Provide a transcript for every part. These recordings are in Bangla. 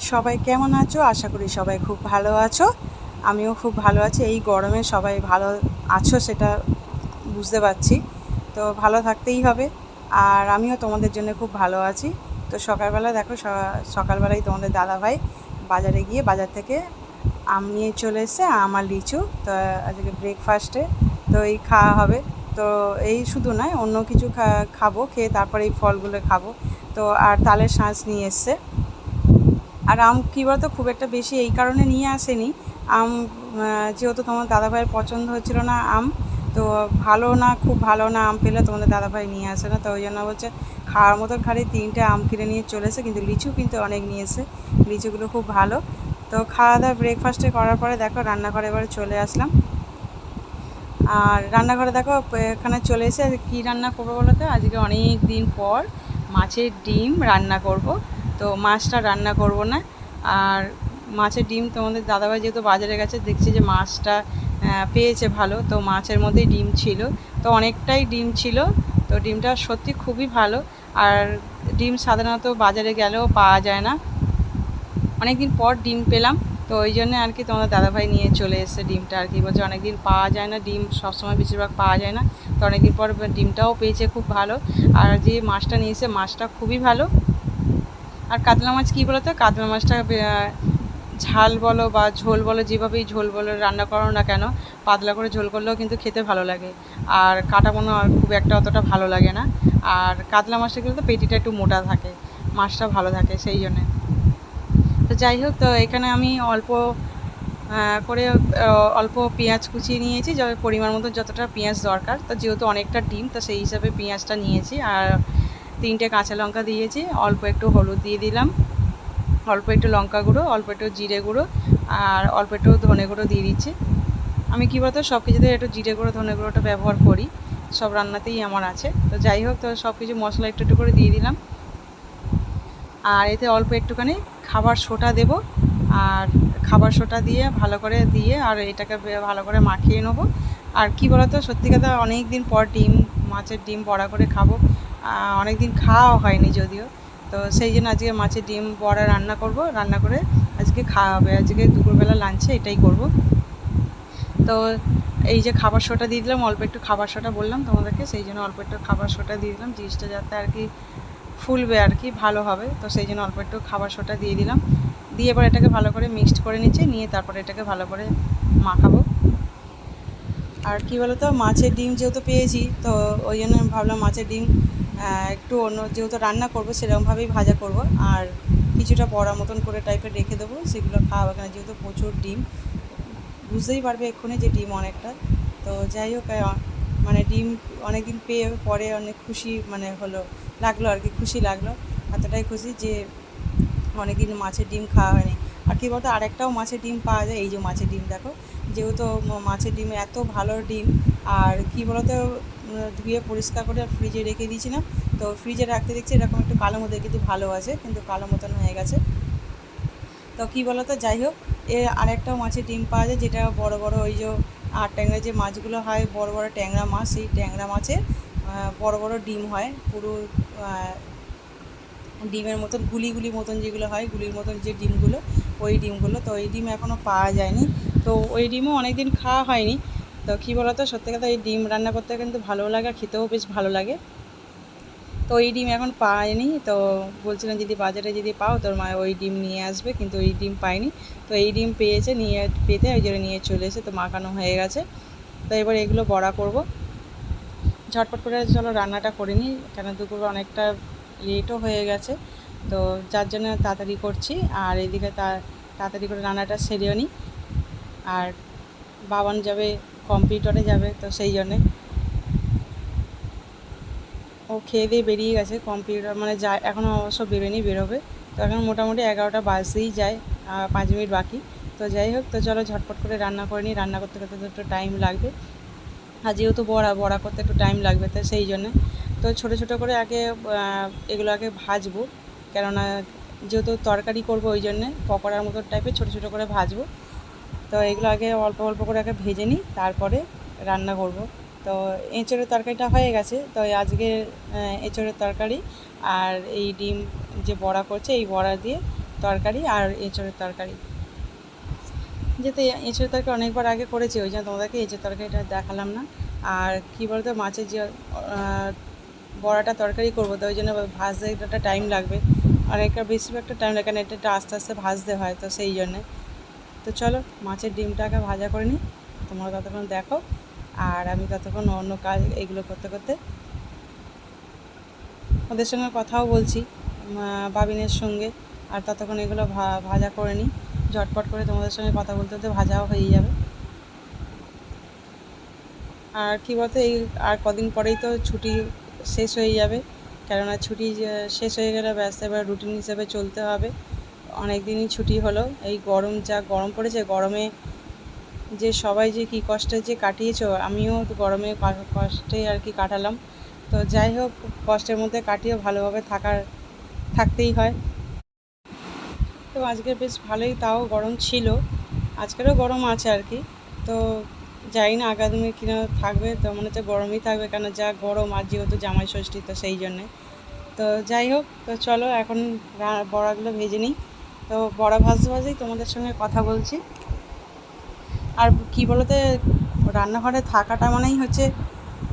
সবাই কেমন আছো? আশা করি সবাই খুব ভালো আছো। আমিও খুব ভালো আছি। এই গরমে সবাই ভালো আছো সেটা বুঝতে পারছি। তো ভালো থাকতেই হবে। আর আমিও তোমাদের জন্য খুব ভালো আছি। তো সকালবেলা দেখো, স- সকালবেলায় তোমাদের দাদাভাই বাজারে গিয়ে বাজার থেকে আম নিয়ে চলে এসছে, আম আর লিচু। তো আজকে ব্রেকফাস্টে তো এই খাওয়া হবে। তো এই শুধু নয়, অন্য কিছু খাব, খেয়ে তারপরে এই ফলগুলো খাব। তো আর তালের শাঁস নিয়ে এসছে। আর আম কী বলতো, খুব একটা বেশি এই কারণে নিয়ে আসেনি। আম যেহেতু তোমার দাদাভাইয়ের পছন্দ হচ্ছিল না আম, তো ভালো না, খুব ভালো না আম পেলে তোমাদের দাদাভাই নিয়ে আসে না। তো ওই জন্য বলছে, খাওয়ার মতন খালি তিনটে আম কিনে নিয়ে চলে এসে, কিন্তু লিচু কিন্তু অনেক নিয়ে এসে, লিচুগুলো খুব ভালো। তো খাওয়া দাওয়া ব্রেকফাস্টে করার পরে দেখো, রান্নাঘরে এবারে চলে আসলাম। আর রান্নাঘরে দেখো, এখানে চলে এসে কী রান্না করব বলো তো? আজকে অনেক দিন পর মাছের ডিম রান্না করব। তো মাছটা রান্না করব না। আর মাছের ডিম তোমাদের দাদাভাই যেহেতু বাজারে গেছে, দেখছি যে মাছটা পেয়েছে ভালো, তো মাছের মধ্যেই ডিম ছিল। তো অনেকটাই ডিম ছিল। তো ডিমটা সত্যি খুবই ভালো। আর ডিম সাধারণত বাজারে গেলেও পাওয়া যায় না। অনেক দিন পর ডিম পেলাম। তো ওই জন্য আর কি তোমাদের দাদাভাই নিয়ে চলে এসেছে ডিমটা আর কি। বলছে অনেক দিন পাওয়া যায় না, ডিম সবসময় বেশিরভাগ পাওয়া যায় না। তো অনেক দিন পর ডিমটাও পেয়েছে খুব ভালো। আর যে মাছটা নিয়েছে, মাছটা খুবই ভালো। আর কাতলা মাছ কী বলো তো কাতলা মাছটা ঝাল বলো বা ঝোল বলো, যেভাবেই ঝোল বলো, রান্না করো না কেন, পাতলা করে ঝোল করলেও কিন্তু খেতে ভালো লাগে। আর কাটা মনে খুব একটা অতটা ভালো লাগে না। আর কাতলা মাছটা কিন্তু পেটিটা একটু মোটা থাকে, মাছটা ভালো থাকে সেই জন্যে। তো যাই হোক, তো এখানে আমি অল্প করে অল্প পেঁয়াজ কুচিয়ে নিয়েছি যত পরিমাণ মতো যতটা পেঁয়াজ দরকার। তো যেহেতু অনেকটা ডিম, তো সেই হিসাবে পেঁয়াজটা নিয়েছি। আর তিনটে কাঁচা লঙ্কা দিয়েছি, অল্প একটু হলুদ দিয়ে দিলাম। অল্প একটু লঙ্কা গুঁড়ো, অল্প একটু জিরে গুঁড়ো, আর অল্প একটু ধনে গুঁড়ো দিয়ে দিচ্ছি। আমি কী বলতো সব কিছুতে একটু জিরে গুঁড়ো, ধনে গুঁড়োটা ব্যবহার করি। সব রান্নাতেই আমার আছে। তো যাই হোক, তো সব কিছু মশলা একটু একটু করে দিয়ে দিলাম। আর এতে অল্প একটুখানি খাবার সোটা দেব। আর খাবার সোটা দিয়ে ভালো করে দিয়ে আর এটাকে ভালো করে মাখিয়ে নেব। আর কি বলতো, সত্যি কথা অনেক দিন পর ডিম, মাছের ডিম বড়া করে খাব। অনেক দিন খাওয়া হয়নি যদিও। তো সেই জন্য আজকে মাছের ডিম বড়া রান্না করব। রান্না করে আজকে খাওয়া হবে আজকে দুপুরবেলা লাঞ্চে এটাই করব। তো এই যে খাবার সোটা দিয়ে দিলাম, অল্প একটু খাবার সোটা বললাম তোমাদেরকে, সেই জন্য অল্প একটু খাবার সোটা দিয়ে দিলাম। জিনিসটা যাতে আর কি ফুলবে আর কি, ভালো হবে। তো সেই জন্য অল্প একটু খাবার সোটা দিয়ে দিলাম। দিয়ে এবার এটাকে ভালো করে মিক্সড করে নিচ্ছি, নিয়ে তারপরে এটাকে ভালো করে মাখাবো। আর কি বলতো, মাছের ডিম যেহেতু পেয়েছি, তো ওই জন্য আমি ভাবলাম মাছের ডিম একটু অন্য যেহেতু রান্না করব, সেরকমভাবেই ভাজা করব। আর কিছুটা বড়া মতন করে টাইপের রেখে দেবো, সেগুলো খাওয়া কেন যেহেতু প্রচুর ডিম। বুঝতেই পারবে এক্ষুনি যে ডিম অনেকটা। তো যাই হোক মানে ডিম অনেক দিন পেয়ে, পরে অনেক খুশি মানে হলো। লাগল আর কি, খুশি লাগল। এতটাই খুশি যে অনেক দিন মাছের ডিম খাওয়া হয়নি। আর কি বলতো, আরেকটাও মাছের ডিম পাওয়া যায়, এই যে মাছের ডিম দেখো। যেহেতু মাছের ডিম এত ভালো ডিম, আর কি বলতো, ধুয়ে পরিষ্কার করে ফ্রিজে রেখে দিয়েছিলাম। তো ফ্রিজে রাখতে দেখছি এরকম একটু কালো মতো কিন্তু ভালো আছে, কিন্তু কালো মতন হয়ে গেছে। তো কী বলতো, যাই হোক, এ আরেকটাও মাছের ডিম পাওয়া যায়, যেটা বড় বড় ওই যে আর ট্যাংরা যে মাছগুলো হয়, বড় বড় ট্যাংরা মাছ, সেই ট্যাংরা মাছের বড় বড় ডিম হয়। পুরো ডিমের মতন গুলি গুলি মতন যেগুলো হয়, গুলির মতন যে ডিমগুলো, ওই ডিমগুলো। তো ওই ডিম এখনও পাওয়া যায়নি। তো ওই ডিমও অনেক দিন খাওয়া হয়নি। তো কী বলতো, সত্যি কথা এই ডিম রান্না করতে কিন্তু ভালো লাগে, আর খেতেও বেশ ভালো লাগে। তো ওই ডিম এখন পাইনি। তো বলছিলাম, যদি বাজারে যদি পাও, তোর মা ওই ডিম নিয়ে আসবে। কিন্তু ওই ডিম পাইনি। তো এই ডিম পেয়েছে, নিয়ে পেতে ওই জন্য নিয়ে চলে এসে তো মাখানো হয়ে গেছে। তো এবার এগুলো বড়া করব। ঝটপট করে চলো রান্নাটা করে নিই, কেন দুপুর অনেকটা লেটও হয়ে গেছে। তো যার জন্য তাড়াতাড়ি করছি, আর এদিকে তা, তাড়াতাড়ি করে রান্নাটা সেরেও নিই। আর বাবান যাবে কম্পিউটারে যাবে, তো সেই জন্যে। ও খেয়ে দিয়ে বেরিয়ে গেছে কম্পিউটার মানে যা এখনও অবশ্য বেরোয়নি বেরোবে। তো এখন মোটামুটি এগারোটা বাজতেই যায় পাঁচ মিনিট বাকি। তো যাই হোক, তো চলো ঝটপট করে রান্না করে নিই। রান্না করতে করতে তো একটু টাইম লাগবে। আর যেহেতু বড়া বড়া করতে একটু টাইম লাগবে, তো সেই জন্যে। তো ছোটো ছোটো করে আগে এগুলো আগে ভাজবো। কেননা যেহেতু তরকারি করব ওই জন্যে, পকোড়ার মতো টাইপের ছোটো ছোটো করে ভাজবো। তো এগুলো আগে অল্প অল্প করে আগে ভেজে নিই, তারপরে রান্না করব। তো এঁচড়ের তরকারিটা হয়ে গেছে, তো আজকে এঁচড়ের তরকারি আর এই ডিম যে বড়া করছে, এই বড়া দিয়ে তরকারি আর এঁচড়ের তরকারি। যেহেতু এঁচড়ের তরকারি অনেকবার আগে করেছি, ওই জন্য তোমাদেরকে এঁচড়ের তরকারিটা দেখালাম না। আর কী বলতো, মাছের যে বড়াটা তরকারি করব, তো ওই জন্য ভাজতে একটা টাইম লাগবে। অনেকটা বেশিরভাগটা টাইম লাগে কারণ এটা আস্তে আস্তে ভাজতে হয়, তো সেই জন্যে। তো চলো, মাছের ডিমটাকে ভাজা করে নিই। তোমরা ততক্ষণ দেখো। আর আমি ততক্ষণ অন্য কাজ এগুলো করতে করতে ওদের সঙ্গে কথাও বলছি বাবিনের সঙ্গে। আর ততক্ষণ এগুলো ভাজা করে নিই। ঝটপট করে তোমাদের সঙ্গে কথা বলতে বলতে ভাজাও হয়ে যাবে। আর কী বলতো, এই আর কদিন পরেই তো ছুটি শেষ হয়ে যাবে। কেননা ছুটি শেষ হয়ে গেলে ব্যস্ত এবার রুটিন হিসেবে চলতে হবে। অনেক দিনই ছুটি হলো। এই গরম, যা গরম পড়েছে, গরমে যে সবাই যে কী কষ্টে যে কাটিয়েছো, আমিও গরমে কষ্টে আর কি কাটালাম। তো যাই হোক, কষ্টের মধ্যে কাটিয়ে ভালোভাবে থাকার, থাকতেই হয়। আজকে বেশ ভালোই, তাও গরম ছিল। আজকেরও গরম আছে আর কি। তো জানি না আগামী কিনা থাকবে, তো মনে হচ্ছে গরমই থাকবে কেন যা গরম আর যেহেতু জামাই ষষ্ঠী, তো সেই জন্যে। তো যাই হোক, তো চলো এখন বড়াগুলো ভেজে নিই। তো বড়া ভাজতে ভাজেই তোমাদের সঙ্গে কথা বলছি। আর কী বলতে, রান্নাঘরে থাকাটা মানেই হচ্ছে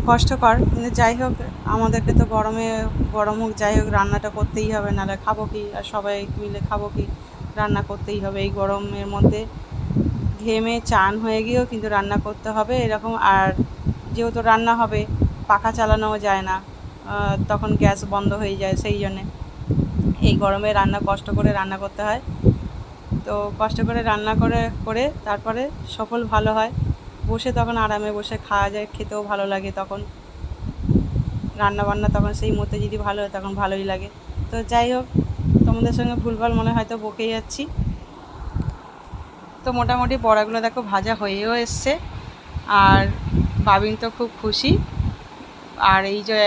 কষ্টকর। কিন্তু যাই হোক, আমাদেরকে তো গরমে, গরম হোক, যাই হোক, রান্নাটা করতেই হবে। নাহলে খাব কি? আর সবাই মিলে খাব কি? রান্না করতেই হবে এই গরমের মধ্যে। ঘেমে চান হয়ে গিয়েও কিন্তু রান্না করতে হবে এরকম। আর যেহেতু রান্না হবে, পাখা চালানোও যায় না তখন গ্যাস বন্ধ হয়ে যায় সেই জন্যে। এই গরমে রান্না কষ্ট করে রান্না করতে হয়। তো কষ্ট করে রান্না করে করে তারপরে সফল ভালো হয়। বসে তখন আরামে বসে খাওয়া যায়, খেতেও ভালো লাগে তখন। রান্না বান্না তখন সেই মধ্যে যদি ভালো হয় তখন ভালোই লাগে। তো যাই হোক তোমাদের সঙ্গে ভুলভাল মনে হয়তো বকে যাচ্ছি। তো মোটামুটি বড়াগুলো দেখো ভাজা হয়েও এসছে। আর বাবিন তো খুব খুশি। আর এই যে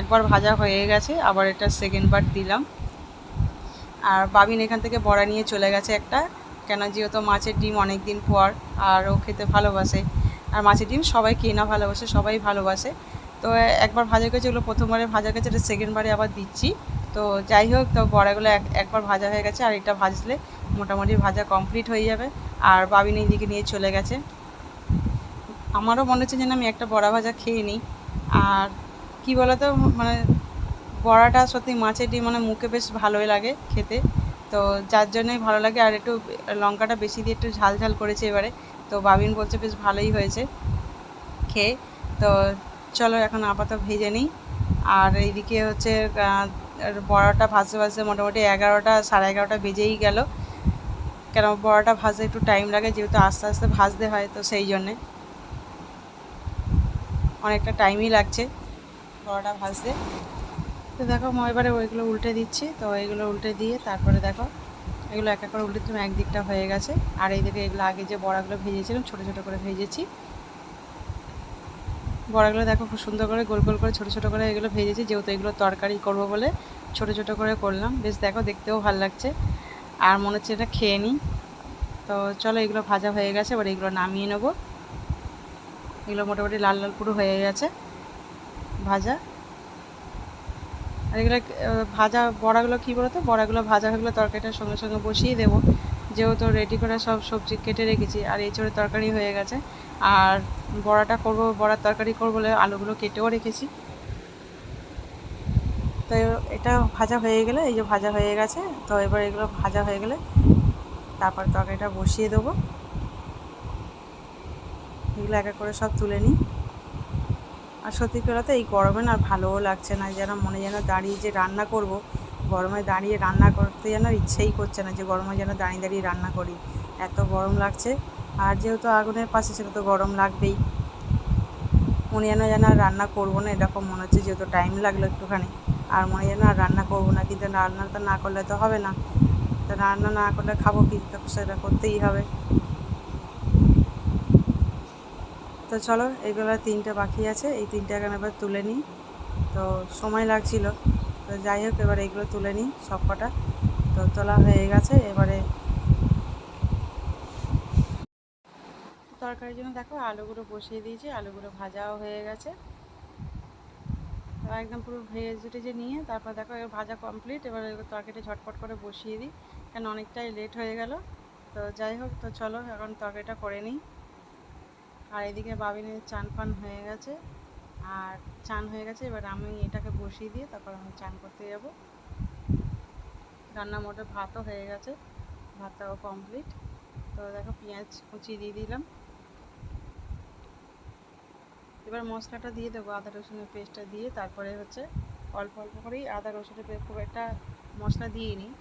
একবার ভাজা হয়ে গেছে, আবার এটা সেকেন্ড বার দিলাম। আর বাবিন এখান থেকে বড়া নিয়ে চলে গেছে একটা। কেন যেহেতু মাছের ডিম অনেক দিন পর, আর ও খেতে ভালোবাসে। আর মাছের ডিম সবাই কেনা ভালোবাসে, সবাই ভালোবাসে। তো একবার ভাজা গেছে, ওগুলো প্রথমবারে ভাজা গেছে, এটা সেকেন্ডবারে আবার দিচ্ছি। তো যাই হোক, তো বড়াগুলো এক একবার ভাজা হয়ে গেছে, আর এটা ভাজলে মোটামুটি ভাজা কমপ্লিট হয়ে যাবে। আর বাবিন এইদিকে নিয়ে চলে গেছে। আমারও মনে হচ্ছে যেন আমি একটা বড়া ভাজা খেয়ে নিই। আর কি বলতো মানে বড়াটা সত্যি মাছের ডিম মানে মুখে বেশ ভালোই লাগে খেতে। তো যার জন্যই ভালো লাগে। আর একটু লঙ্কাটা বেশি দিয়ে একটু ঝাল ঝাল করেছে এবারে। তো বাবিন বলছে বেশ ভালোই হয়েছে খেয়ে। তো চলো এখন আপাতত ভেজে নিই। আর এইদিকে হচ্ছে বড়াটা ভাজতে ভাজতে মোটামুটি এগারোটা, সাড়ে এগারোটা বেজেই গেল। কেন বড়াটা ভাজতে একটু টাইম লাগে, যেহেতু আস্তে আস্তে ভাজতে হয়, তো সেই জন্যে। অনেকটা টাইমই লাগছে বড়াটা ভাজতে। তো দেখো, মই এবারে ওইগুলো উল্টে দিচ্ছি। তো এইগুলো উল্টে দিয়ে তারপরে দেখো, এগুলো এক এক করে উল্টে দিলাম, একদিকটা হয়ে গেছে। আর এই দিকে এগুলো আগে যে বড়াগুলো ভেজেছিলাম, ছোটো ছোটো করে ভেজেছি। বড়াগুলো দেখো খুব সুন্দর করে গোল গোল করে ছোটো ছোটো করে এগুলো ভেজেছি, যেহেতু এগুলো তরকারি করব বলে ছোটো ছোটো করে করলাম। বেশ দেখো দেখতেও ভালো লাগছে। আর মনে হচ্ছে এটা খেয়ে নিই। তো চলো এগুলো ভাজা হয়ে গেছে, এবার এগুলো নামিয়ে নেব। এগুলো মোটামুটি লাল লাল পুরো হয়ে গেছে। ভাজা। আর এগুলো ভাজা বড়াগুলো কী বলতো? বড়াগুলো ভাজা হয়ে গেলে তরকারিটার সঙ্গে সঙ্গে বসিয়ে দেবো। যেহেতু রেডি করে সব সবজি কেটে রেখেছি, আর এই এঁচড়ের তরকারি হয়ে গেছে। আর বড়াটা করব, বড়ার তরকারি করব বলে আলুগুলো কেটেও রেখেছি। তো এটা ভাজা হয়ে গেলে, এই যে ভাজা হয়ে গেছে, তো এবার এগুলো ভাজা হয়ে গেলে তারপর তরকারিটা বসিয়ে দেবো। এগুলো এক এক করে সব তুলে নিই। আর সত্যি তো এই গরমে না ভালোও লাগছে না, যেন মনে যেন দাঁড়িয়ে যে রান্না করব, গরমে দাঁড়িয়ে রান্না করতে যেন ইচ্ছেই করছে না যে গরমে যেন দাঁড়িয়ে দাঁড়িয়ে রান্না করি। এত গরম লাগছে, আর যেহেতু আগুনের পাশে সেটা তো গরম লাগবেই। মনে যেন যেন রান্না করব না এরকম মনে হচ্ছে যেহেতু টাইম লাগল একটুখানি, আর মনে যেন আর রান্না করব না, কিন্তু রান্না তো না করলে তো হবে না। তো রান্না না করলে খাব কি? তো সেটা করতেই হবে। তো চলো, এগুলো তিনটে বাকি আছে। এই তিনটে এখন এবার তুলে নিই। তো সময় লাগছিল। তো যাই হোক, এবার এগুলো তুলে নিই সব কটা। তো তোলা হয়ে গেছে, এবারে তরকারির জন্য দেখো আলুগুলো বসিয়ে দিয়েছি। আলুগুলো ভাজাও হয়ে গেছে। একদম পুরো ভেজে টেজে নিয়ে তারপর দেখো, এবার ভাজা কমপ্লিট। এবার তরকারিটা ঝটপট করে বসিয়ে দিই কেন অনেকটাই লেট হয়ে গেল। তো যাই হোক, তো চলো এখন তরকারিটা করে নিই। আর এদিকে বাবিনের চান ফান হয়ে গেছে। আর চান হয়ে গেছে, এবার আমি এটাকে বসিয়ে দিয়ে তারপর আমি চান করতে যাব। রান্না মোটে ভাতও হয়ে গেছে, ভাতটাও কমপ্লিট তো দেখো পেঁয়াজ কুচি দিয়ে দিলাম। এবার মশলাটা দিয়ে দেবো আদা রসুনের পেস্টটা দিয়ে, তারপরে হচ্ছে অল্প অল্প করেই আদা রসুনের খুব একটা মশলা দিয়ে নিই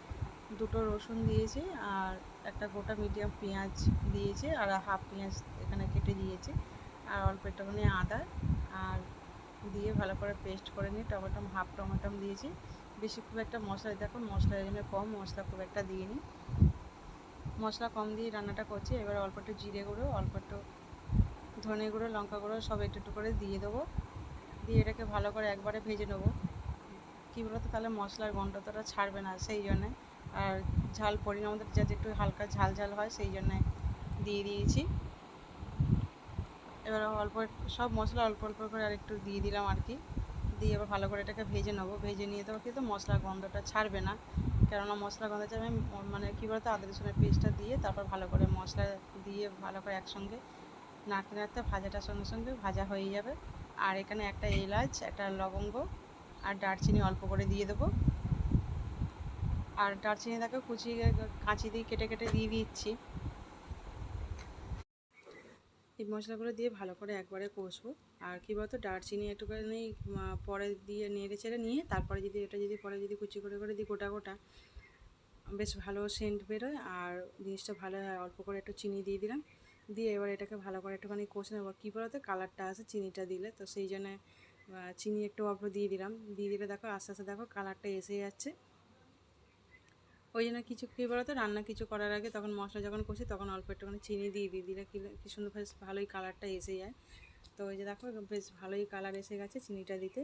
দুটো রসুন দিয়েছি আর একটা গোটা মিডিয়াম পেঁয়াজ দিয়েছি আর হাফ পেঁয়াজ এখানে কেটে দিয়েছি। আর অল্প একটুখানি আদা আর দিয়ে ভালো করে পেস্ট করে নিই টমেটো হাফ টমেটো দিয়েছি। বেশি খুব একটা মশলা দেখো মশলা জন্য কম, মশলা খুব একটা দিয়ে নিই মশলা কম দিয়ে রান্নাটা করছি। এবার অল্প একটু জিরে গুঁড়ো, অল্প একটু ধনে গুঁড়ো, লঙ্কা গুঁড়ো সব একটু একটু করে দিয়ে দেবো। দিয়ে এটাকে ভালো করে একবারে ভেজে নেব। কী বলতো তাহলে মশলার গন্ধটা ছাড়বে না, সেই জন্যে। আর ঝাল পরিমাণ আমাদের যাতে একটু হালকা ঝাল ঝাল হয়, সেই জন্যে দিয়ে দিয়েছি। এবার অল্প সব মশলা অল্প অল্প করে আর একটু দিয়ে দিলাম আর কি। দিয়ে এবার ভালো করে এটাকে ভেজে নেব। ভেজে নিয়ে দেবো কিন্তু মশলার গন্ধটা ছাড়বে না। কেননা মশলা গন্ধ ছাড়বে মানে কী বলতো, আদা রসুনের পেস্টটা দিয়ে তারপর ভালো করে মশলা দিয়ে ভালো করে একসঙ্গে নাড়তে নাড়তে ভাজাটার সঙ্গে সঙ্গে ভাজা হয়ে যাবে। আর এখানে একটা এলাচ, একটা লবঙ্গ আর দারচিনি অল্প করে দিয়ে দেবো। আর দারচিনি দেখো কুচিয়ে কাঁচি দিয়ে কেটে কেটে দিয়ে দিচ্ছি। এই মশলাগুলো দিয়ে ভালো করে একবারে কষবো। আর কী বলতো দারচিনি একটুখানি পরে দিয়ে নেড়ে চেড়ে নিয়ে তারপরে যদি, এটা যদি পরে যদি কুচি করে করে দিই গোটা গোটা, বেশ ভালো সেন্ট বেরোয়। আর জিনিসটা ভালো হয়, অল্প করে একটু চিনি দিয়ে দিলাম। দিয়ে এবার এটাকে ভালো করে একটুখানি কষে নেব। কী বলতো, কালারটা আসে চিনিটা দিলে, তো সেই জন্যে চিনি একটু অল্প দিয়ে দিলাম। দিয়ে দিলে দেখো, আস্তে আস্তে দেখো কালারটা এসে যাচ্ছে। ওই জন্য কিছু কী বলতো? রান্না কিছু করার আগে তখন মশলা যখন কষি তখন অল্প একটুখানি চিনি দিয়ে দিই। দিলে কি সুন্দর বেশ ভালোই কালারটা এসে যায়। তো ওই যে দেখো, বেশ ভালোই কালার এসে গেছে চিনিটা দিতে।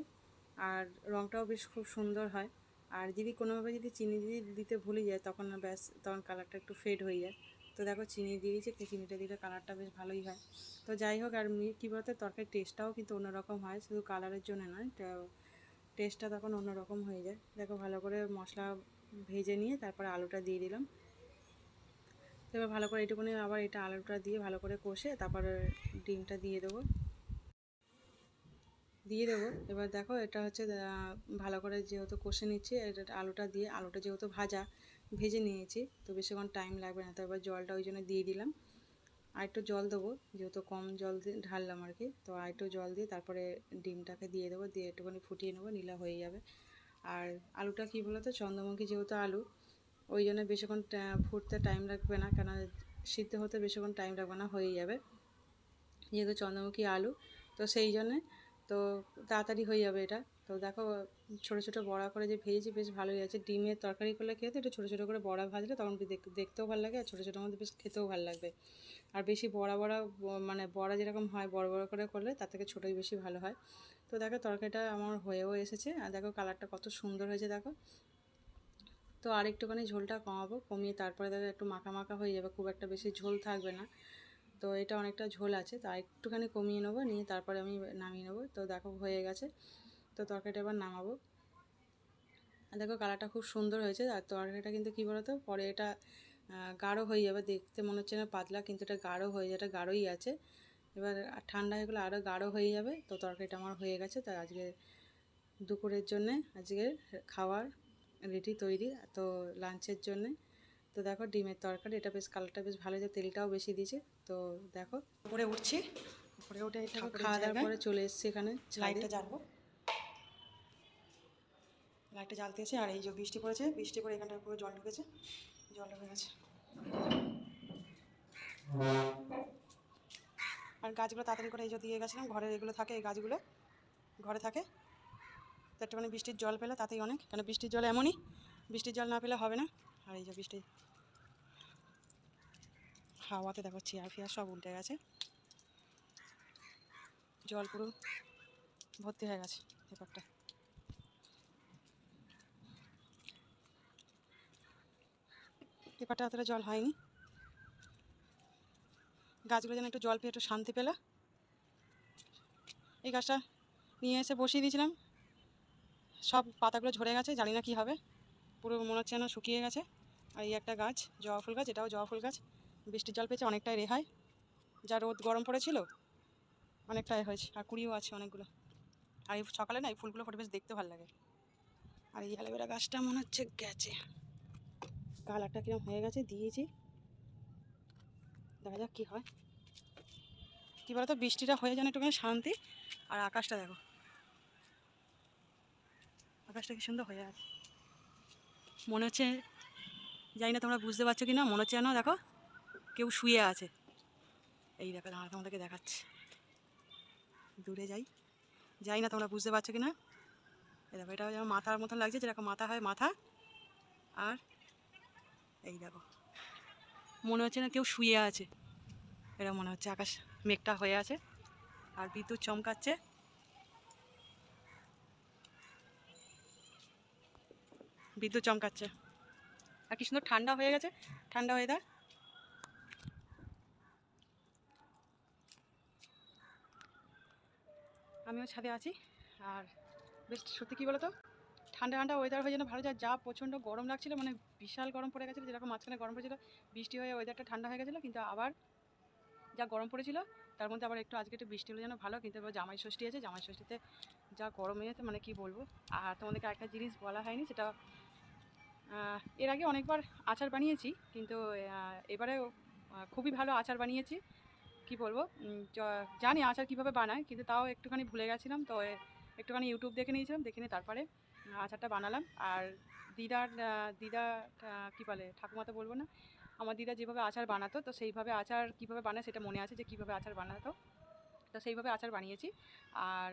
আর রঙটাও বেশ খুব সুন্দর হয়। আর যদি কোনোভাবে যদি চিনি দিয়ে দিতে ভুলে যায় তখন ব্যাস, তখন কালারটা একটু ফেড হয়ে যায়। তো দেখো, চিনি দিয়ে দিয়েছে চিনিটা দিলে কালারটা বেশ ভালোই হয়। তো যাই হোক, আর কী বলতো, তরকারির টেস্টটাও কিন্তু অন্যরকম হয়। শুধু কালারের জন্য নয় টেস্টটা তখন অন্যরকম হয়ে যায়। দেখো, ভালো করে মশলা ভেজে নিয়ে তারপরে আলুটা দিয়ে দিলাম। এবার ভালো করে এইটুকুনি আবার এটা আলুটা দিয়ে ভালো করে কষে তারপরে ডিমটা দিয়ে দেবো। দিয়ে দেবো। এবার দেখো এটা হচ্ছে ভালো করে যেহেতু কষে নিচ্ছি, এটা আলুটা দিয়ে, আলুটা যেহেতু ভাজা, ভেজে নিয়েছি, তো বেশিক্ষণ টাইম লাগবে না, তো এবার জলটা ওই জন্য দিয়ে দিলাম। আর একটু জল দেবো, যেহেতু কম জল দিয়ে ঢাললাম আর কি, তো আর একটু জল দিয়ে তারপরে ডিমটাকে দিয়ে দেবো, দিয়ে একটুখানি ফুটিয়ে নেব, নীলা হয়ে যাবে। আর আলুটা কী বলো তো চন্দ্রমুখী যেহেতু আলু, ওই জন্য বেশিক্ষণ ফুটতে টাইম লাগবে না কেন সিদ্ধ হতে বেশিক্ষণ টাইম লাগবে না হয়ে যাবে। যেহেতু চন্দ্রমুখী আলু, তো সেই জন্যে তো তাড়াতাড়ি হয়ে যাবে এটা। তো দেখো, ছোটো ছোটো বড়া করে যে ভেজেছি, বেশ ভালোই আছে ডিমের তরকারি করলে খেতে একটু ছোটো ছোটো করে বড়া ভাজলে তখন দেখতেও ভালো লাগে, আর ছোটো ছোটোর মধ্যে বেশ খেতেও ভালো লাগবে। আর বেশি বড়া বড়া মানে বড়া যেরকম হয়, বড় বড় করে করলে তার থেকে ছোটোই বেশি ভালো হয়। তো দেখো তরকারিটা আমার হয়েও এসেছে, আর দেখো কালারটা কত সুন্দর হয়েছে দেখো। তো আর একটুখানি ঝোলটা কমাবো, কমিয়ে তারপরে দেখো একটু মাখা মাখা হয়ে যাবে, খুব একটা বেশি ঝোল থাকবে না। তো এটা অনেকটা ঝোল আছে, তো একটুখানি কমিয়ে নেব, নিয়ে তারপরে আমি নামিয়ে নেব। তো দেখো হয়ে গেছে, তো তরকারিটা এবার নামাবো। আর দেখো কালারটা খুব সুন্দর হয়েছে, আর তরকারিটা কিন্তু কী বলতো, পরে এটা গাঢ় হয়ে যাবে, দেখতে মনে হচ্ছে না পাতলা, কিন্তু এটা গাঢ় হয়ে, এটা গাঢ়ই আছে। এবার ঠান্ডা হয়ে গেলে আরও গাঢ় হয়ে যাবে। তো তরকারিটা আমার হয়ে গেছে তো আজকে দুপুরের জন্যে আজকে খাওয়ার রেডি তৈরি তো লাঞ্চের জন্যে। তো দেখো ডিমের তরকারি এটা বেশ কালারটা বেশ ভালো যে তেলটাও বেশি দিয়েছে। তো দেখো। উপরে উঠছি। উপরে উঠে এটা খাওয়া দাওয়ার পরে চলে এসেছি এখানে লাইটটা জ্বালবো। লাইটটা জ্বালতে এসে আর এই যে বৃষ্টি পড়েছে বৃষ্টি পড়ে এখানটা পুরো জল ঢুকেছে জল ঢুকে গেছে। আর গাছগুলো তাড়াতাড়ি করে এই যে দিয়ে গেছিলাম ঘরের এগুলো থাকে, এই গাছগুলো ঘরে থাকে। তো একটুখানি বৃষ্টির জল পেলে তাতেই অনেক, কেন বৃষ্টির জল এমনই, বৃষ্টির জল না পেলে হবে না। আর এই যে বৃষ্টি, হাওয়াতে দেখো চেয়ার ফেয়ার সব উল্টে গেছে। জল পুরো ভর্তি হয়ে গেছে পেপারটা পেপারটা অতটা জল হয়নি। গাছগুলো যেন একটু জল পেয়ে একটু শান্তি পেল। এই গাছটা নিয়ে এসে বসিয়ে দিয়েছিলাম। সব পাতাগুলো ঝরে গেছে, জানি না কী হবে। পুরো মনে হচ্ছে যেন শুকিয়ে গেছে। আর এই একটা গাছ, জবা ফুল গাছ, এটাও জবা ফুল গাছ। বৃষ্টির জল পেয়েছে, অনেকটাই রেহাই। যা রোদ গরম পড়েছিল অনেকটাই হয়েছে। আর কুড়িও আছে অনেকগুলো। আর এই সকালে না এই ফুলগুলো ফটো, বেশ দেখতে ভালো লাগে। আর এই অ্যালোভেরা গাছটা মনে হচ্ছে গেছে। কালারটা কিরম হয়ে গেছে, দিয়েছি। দেখা যাক কী হয়। কী বলতো, বৃষ্টিটা হয়ে যেন একটুখানি শান্তি, আর আকাশটা দেখো। আকাশটা কি সুন্দর হয়ে আছে। মনে হচ্ছে, জানি না তোমরা বুঝতে পারছ কি না মনে হচ্ছে যেন দেখো কেউ শুয়ে আছে। এই দেখো দাঁড়া তোমাদেরকে দেখাচ্ছে। দূরে যাই। যাই না তোমরা বুঝতে পারছ কি না এই দেখো, এটা যেমন মাথার মতন লাগছে, যেরকম মাথা হয় মাথা। আর এই দেখো মনে হচ্ছে না কেউ শুয়ে আছে। এটা মনে হচ্ছে, আকাশ মেঘটা হয়ে আছে আর বিদ্যুৎ চমকাচ্ছে। বিদ্যুৎ চমকাচ্ছে। আর কি সুন্দর ঠান্ডা হয়ে গেছে, ঠান্ডা হয়ে ওয়েদার আমিও ছাদে আছি, আর বেশ, সত্যি কী বলো তো ঠান্ডা ঠান্ডা ওয়েদার হয়ে যেন ভালো যায়। যা প্রচণ্ড গরম লাগছিল মানে বিশাল গরম পড়ে গেছিল, যেরকম মাঝখানে গরম পড়েছিল, বৃষ্টি হয়ে ওয়েদারটা ঠান্ডা হয়ে গেছিল, কিন্তু আবার যা গরম পড়েছিল, তার মধ্যে আবার একটু আজকে একটু বৃষ্টি হলে যেন ভালো, কিন্তু জামাই ষষ্ঠী আছে, জামাই ষষ্ঠীতে যা গরম হয়েছে মানে কি বলব? আর তোমাদেরকে একটা জিনিস বলা হয়নি, সেটা এর আগে অনেকবার আচার বানিয়েছি, কিন্তু এবারে খুবই ভালো আচার বানিয়েছি, কি বলব? জানি আচার কীভাবে বানায়, কিন্তু তাও একটুখানি ভুলে গেছিলাম, তো একটুখানি ইউটিউব দেখে নিয়েছিলাম, দেখে নিয়ে তারপরে আচারটা বানালাম। আর দিদার দিদা কি বলে, ঠাকুমা তো বলব না, আমার দিদা যেভাবে আচার বানাতো, তো সেইভাবে আচার কীভাবে বানায় সেটা মনে আছে যে কীভাবে আচার বানাতো? তো সেইভাবে আচার বানিয়েছি। আর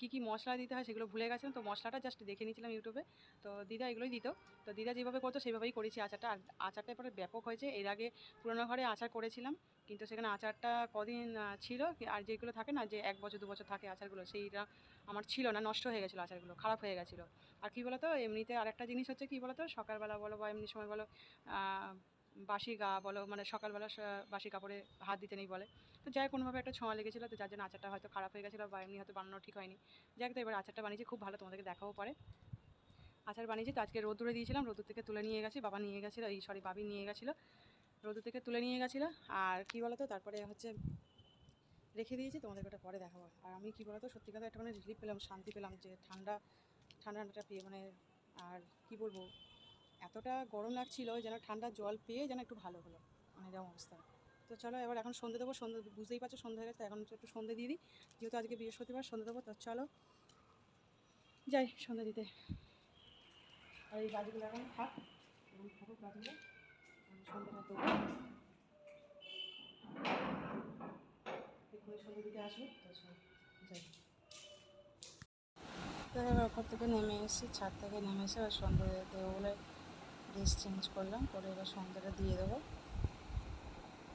কি কি মশলা দিতে হয় সেগুলো ভুলে গেছিলাম। তো মশলাটা জাস্ট দেখে নিয়েছিলাম ইউটিউবে। তো দিদা এগুলোই দিত। তো দিদা যেভাবে করতো সেইভাবেই করেছি আচারটা। আর আচারটা এরপরে ব্যাপক হয়েছে। এর আগে পুরোনো ঘরে আচার করেছিলাম। কিন্তু সেখানে আচারটা কদিন ছিল। আর যেগুলো থাকে না, যে এক বছর, দু বছর থাকে আচারগুলো, সেইটা আমার ছিল না। নষ্ট হয়ে গেছিল আচারগুলো, খারাপ হয়ে গেছিল। আর কী বলতো, এমনিতে আরেকটা জিনিস হচ্ছে কী বলতো, সকালবেলা বলো বা এমনি সময় বলো বাসি গা বলো মানে সকালবেলা বাসি কাপড়ে হাত দিতে নেই বলে। তো যাই কোনোভাবে একটা ছোঁয়া লেগেছিলো, তো যার জন্য আচারটা হয়তো খারাপ হয়ে গেছিল বা এমনি হয়তো বানানো ঠিক হয়নি। যাই তো এবার আচারটা বানিয়েছি, খুব ভালো তোমাদেরকে দেখাও পরে। আচার বানিয়েছি, তো আজকে রোদ্দুরে দিয়েছিলাম, রোদ্দুর থেকে তুলে নিয়ে গেছি, বাবা নিয়ে গেছিল, এই সরি, বাবি নিয়ে গেছিল। রোদ্দুর থেকে তুলে নিয়ে গেছিল, আর কী বলতো, তারপরে হচ্ছে রেখে দিয়েছি, তোমাদেরকে ওটা পরে দেখাবো। আর আমি কী বলতো, সত্যি কথা একটা মানে রিলিফ পেলাম, শান্তি পেলাম যে ঠান্ডা ঠান্ডা ঠান্ডাটা পেয়ে মানে আর কি বলব এতটা গরম লাগছিল যেন ঠান্ডা জল পেয়ে যেন একটু ভালো হলো মানে এরকম অবস্থা। তো চলো এবার এখন সন্ধে দেবো, সন্ধে, বুঝতেই পারছ সন্ধে হয়ে গেছে, এখন একটু সন্ধে দিয়ে দিই। যেহেতু আজকে বৃহস্পতিবার, সন্ধে দেবো, তো চলো। যাই, সন্ধে দিতে। আর এই গাছগুলো এখন থাক এবং থাকুক গাছগুলো সন্ধ্যাটা দেবো। সন্ধে দিতে আসবে, তো চলো, যাই। ওপর থেকে নেমে এসেছি, ছাদ থেকে নেমে এসে সন্ধ্যে দেবো বলে ড্রেস চেঞ্জ করলাম, করে এবার সন্ধ্যাটা দিয়ে দেবো।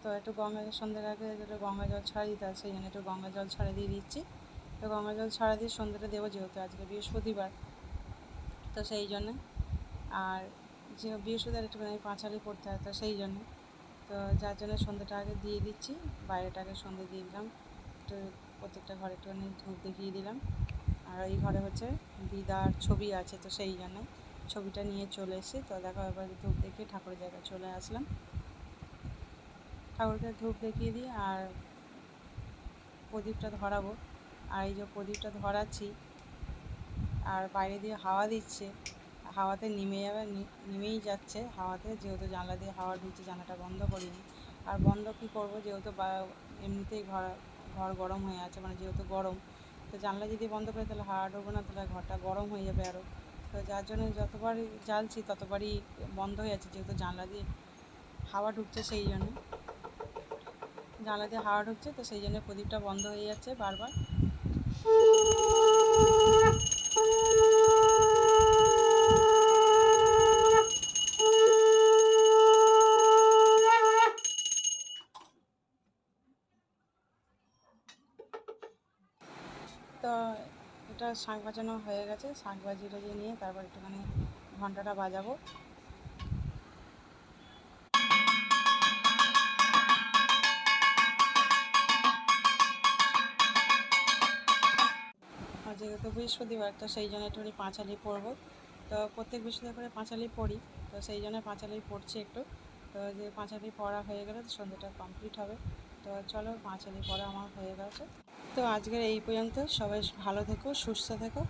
তো একটু গঙ্গা, সন্ধ্যের আগে একটু গঙ্গা জল ছাড়া দিতে আছে সেই জন্য একটু গঙ্গা জল ছাড়া দিয়ে দিচ্ছি। তো গঙ্গা জল ছাড়া দিয়ে সন্ধ্যাটা দেবো যেহেতু আজকে বৃহস্পতিবার, তো সেই জন্যে। আর যে বৃহস্পতিবার একটুখানি পাঁচালি পড়তে হয়, তো সেই জন্য। তো যার জন্য সন্ধ্যাটা আগে দিয়ে দিচ্ছি বাইরেটাকে সন্ধ্যে দিয়ে দিলাম। একটু প্রত্যেকটা ঘরে একটুখানি ধূপ দেখিয়ে দিলাম। আর এই ঘরে হচ্ছে দিদার ছবি আছে, তো সেই জন্য। ছবিটা নিয়ে চলে এসে তো দেখো, এবার ধূপ দেখিয়ে ঠাকুরের জায়গায় চলে আসলাম। ঠাকুরকে ধূপ দেখিয়ে দিই আর প্রদীপটা ধরাবো। আর এই যে প্রদীপটা ধরাচ্ছি, আর বাইরে দিয়ে হাওয়া দিচ্ছে, হাওয়াতে নেমে যাবে নেমেই যাচ্ছে। হাওয়াতে যেহেতু জানলা দিয়ে হাওয়া ঢুকছে জানলাটা বন্ধ করিনি। আর বন্ধ কী করব? যেহেতু এমনিতেই ঘর ঘর গরম হয়ে আছে মানে যেহেতু গরম, তো জানলা যদি বন্ধ করে তাহলে হাওয়া ঢুকবে না, তাহলে ঘরটা গরম হয়ে যাবে আরও তো যার জন্য যতবারই জ্বালছি, ততবারই বন্ধ হয়ে যাচ্ছে, যেহেতু জানলা দিয়ে হাওয়া ঢুকছে সেই জন্য। জানলা দিয়ে হাওয়া ঢুকছে, তো সেই জন্য প্রদীপটা বন্ধ হয়ে যাচ্ছে বারবার। তো এটা শাঁখ বাজানো হয়ে গেছে, শাঁখ বাজিয়ে নিয়ে তারপর একটুখানি ঘন্টাটা বাজাবো। যেহেতু বৃহস্পতিবার, তো সেই জন্য একটুখানি পাঁচালি পরবো। তো প্রত্যেক বৃহস্পতিবার করে পাঁচালি পড়ি তো সেই জন্য পাঁচালি পড়ছি একটু। তো যে পাঁচালি পড়া হয়ে গেলে সন্ধ্যেটা কমপ্লিট হবে। তো চলো পাঁচালি পড়া আমার হয়ে গেছে। তো আজকের এই পর্যন্ত সবাই ভালো থেকো সুস্থ থেকো।